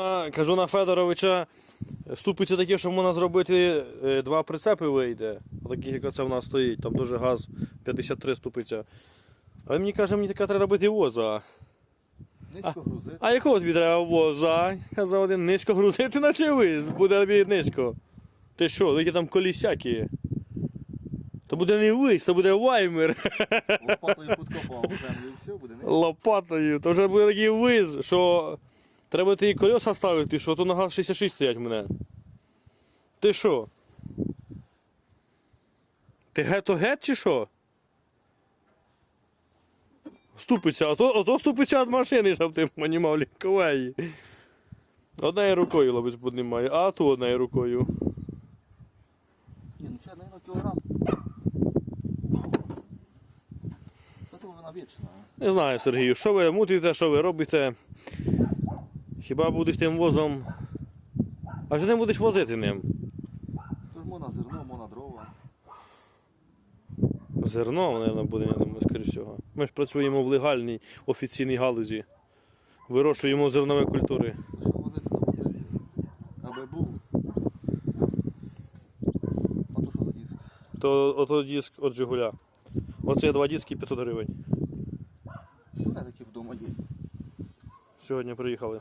А, Кажу на Федоровича, ступиці такі, що можна зробити е, два прицепи вийде. Таких, як оце в нас стоїть, там дуже газ 53 ступиця. А він мені каже, мені така треба робити воза. Низько грузити. А якого тобі треба воза? Казав один, низько грузити, наче виз, буде тобі низько. Ти що, які там колісяки? То буде не виз, то буде ваймер. Лопатою підкопав землю і все, буде низько. Лопатою. То вже буде такий виз, що треба ті колеса ставити, що то на газ 66 стоять в мене. Ти що? Ти гето гет чи що? Ступиться, а то, а то ступиться від машини, щоб ти понімав лікувай. Однією рукою лобець піднімає, а то однією рукою. Ні, ну це, мабуть, кілограм. Це то вона вічна. Не знаю, Сергію, що ви мутите, що ви робите. Хіба будеш тим возом. А що не будеш возити ним? Тут можна зерно, можна дрова. Зерно, мабуть, буде, я думаю, скоріш всього. Ми ж працюємо в легальній офіційній галузі. Вирощуємо зернові культури. Що возити, то возити. Аби був. А то що за диск? То ото диск від Жигуля. Оце два диски 500 гривень. Тут не такі вдома є. Сьогодні приїхали.